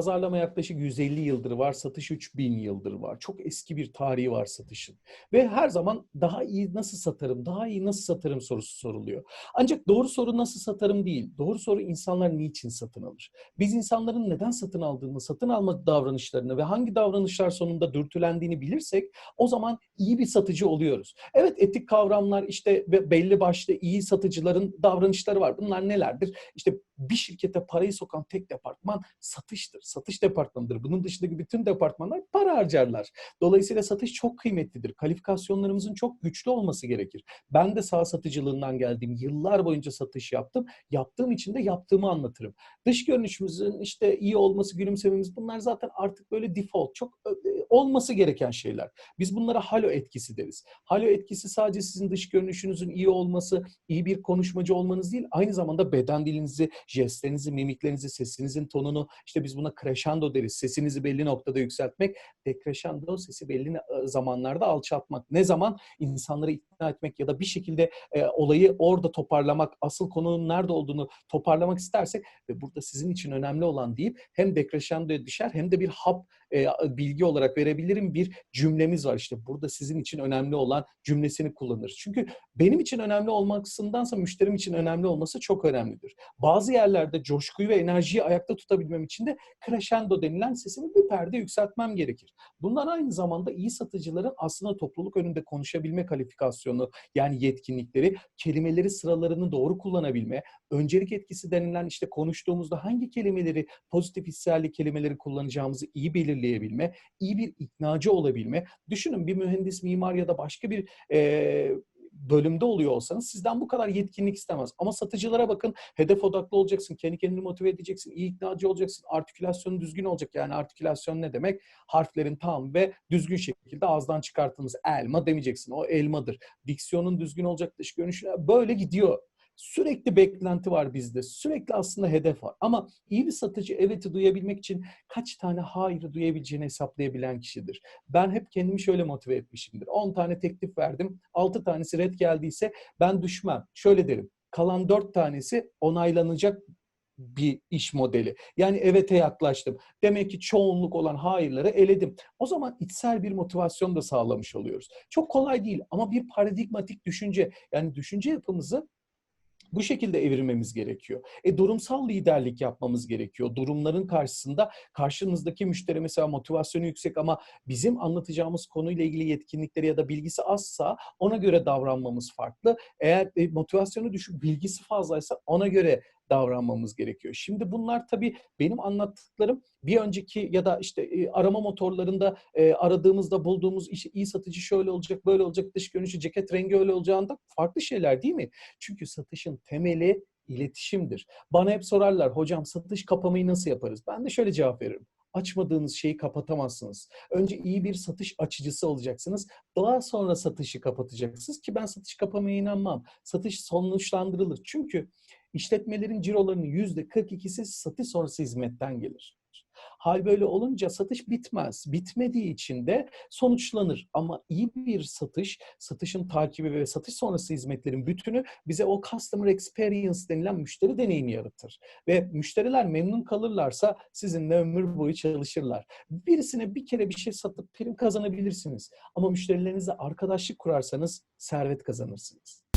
pazarlama yaklaşık 150 yıldır var, satış 3000 yıldır var. Çok eski bir tarihi var satışın. Ve her zaman daha iyi nasıl satarım, daha iyi nasıl satarım sorusu soruluyor. Ancak doğru soru nasıl satarım değil. Doğru soru insanlar niçin satın alır? Biz insanların neden satın aldığını, satın alma davranışlarını ve hangi davranışlar sonunda dürtülendiğini bilirsek o zaman iyi bir satıcı oluyoruz. Evet etik kavramlar işte belli başlı iyi satıcıların davranışları var. Bunlar nelerdir? İşte bir şirkete parayı sokan tek departman satıştır. Satış departmanıdır. Bunun dışındaki bütün departmanlar para harcarlar. Dolayısıyla satış çok kıymetlidir. Kalifikasyonlarımızın çok güçlü olması gerekir. Ben de sağ satıcılığından geldim. Yıllar boyunca satış yaptım. Yaptığım için de yaptığımı anlatırım. Dış görünüşümüzün işte iyi olması, gülümsememiz bunlar zaten artık böyle default. Çok olması gereken şeyler. Biz bunlara halo etkisi deriz. Halo etkisi sadece sizin dış görünüşünüzün iyi olması, iyi bir konuşmacı olmanız değil, aynı zamanda beden dilinizi, jestlerinizi, mimiklerinizi, sesinizin tonunu, işte biz buna crescendo deriz. Sesinizi belli noktada yükseltmek, decrescendo sesi belli zamanlarda alçaltmak. Ne zaman? insanları ikna etmek ya da bir şekilde e, olayı orada toparlamak, asıl konunun nerede olduğunu toparlamak istersek ve burada sizin için önemli olan deyip hem decrescendo'ya düşer hem de bir hap e, bilgi olarak verebilirim bir cümlemiz var. işte burada sizin için önemli olan cümlesini kullanır. Çünkü benim için önemli olmasındansa müşterim için önemli olması çok önemlidir. Bazı yerlerde coşkuyu ve enerjiyi ayakta tutabilmem için de crescendo denilen sesimi bir perde yükseltmem gerekir. Bunlar aynı zamanda iyi satıcıların aslında topluluk önünde konuşabilme kalifikasyonu yani yetkinlikleri, kelimeleri sıralarını doğru kullanabilme, öncelik etkisi denilen işte konuştuğumuzda hangi kelimeleri, pozitif hissiyerli kelimeleri kullanacağımızı iyi belirleyebilme, iyi bir iknacı olabilme. Düşünün bir mühendis, mimar ya da başka bir e, bölümde oluyor olsanız sizden bu kadar yetkinlik istemez. Ama satıcılara bakın hedef odaklı olacaksın, kendi kendini motive edeceksin, iyi iknacı olacaksın, artikülasyonun düzgün olacak. Yani artikülasyon ne demek? Harflerin tam ve düzgün şekilde ağızdan çıkarttığımız elma demeyeceksin. O elmadır. Diksiyonun düzgün olacak, dış görünüşü böyle gidiyor Sürekli beklenti var bizde. Sürekli aslında hedef var. Ama iyi bir satıcı evet'i duyabilmek için kaç tane hayırı duyabileceğini hesaplayabilen kişidir. Ben hep kendimi şöyle motive etmişimdir. 10 tane teklif verdim. 6 tanesi red geldiyse ben düşmem. Şöyle derim. Kalan 4 tanesi onaylanacak bir iş modeli. Yani evet'e yaklaştım. Demek ki çoğunluk olan hayırları eledim. O zaman içsel bir motivasyon da sağlamış oluyoruz. Çok kolay değil ama bir paradigmatik düşünce yani düşünce yapımızı bu şekilde evirmemiz gerekiyor. E durumsal liderlik yapmamız gerekiyor. Durumların karşısında karşımızdaki müşteri mesela motivasyonu yüksek ama bizim anlatacağımız konuyla ilgili yetkinlikleri ya da bilgisi azsa ona göre davranmamız farklı. Eğer e, motivasyonu düşük, bilgisi fazlaysa ona göre davranmamız gerekiyor. Şimdi bunlar tabii benim anlattıklarım bir önceki ya da işte e, arama motorlarında e, aradığımızda bulduğumuz işte iyi satıcı şöyle olacak, böyle olacak, dış görünüşü, ceket rengi öyle olacağında farklı şeyler değil mi? Çünkü satışın temeli iletişimdir. Bana hep sorarlar, hocam satış kapamayı nasıl yaparız? Ben de şöyle cevap veririm açmadığınız şeyi kapatamazsınız. Önce iyi bir satış açıcısı olacaksınız. Daha sonra satışı kapatacaksınız ki ben satış kapamaya inanmam. Satış sonuçlandırılır. Çünkü işletmelerin cirolarının yüzde 42'si satış sonrası hizmetten gelir. Hal böyle olunca satış bitmez. Bitmediği için de sonuçlanır. Ama iyi bir satış, satışın takibi ve satış sonrası hizmetlerin bütünü bize o customer experience denilen müşteri deneyimi yaratır. Ve müşteriler memnun kalırlarsa sizinle ömür boyu çalışırlar. Birisine bir kere bir şey satıp prim kazanabilirsiniz. Ama müşterilerinizle arkadaşlık kurarsanız servet kazanırsınız.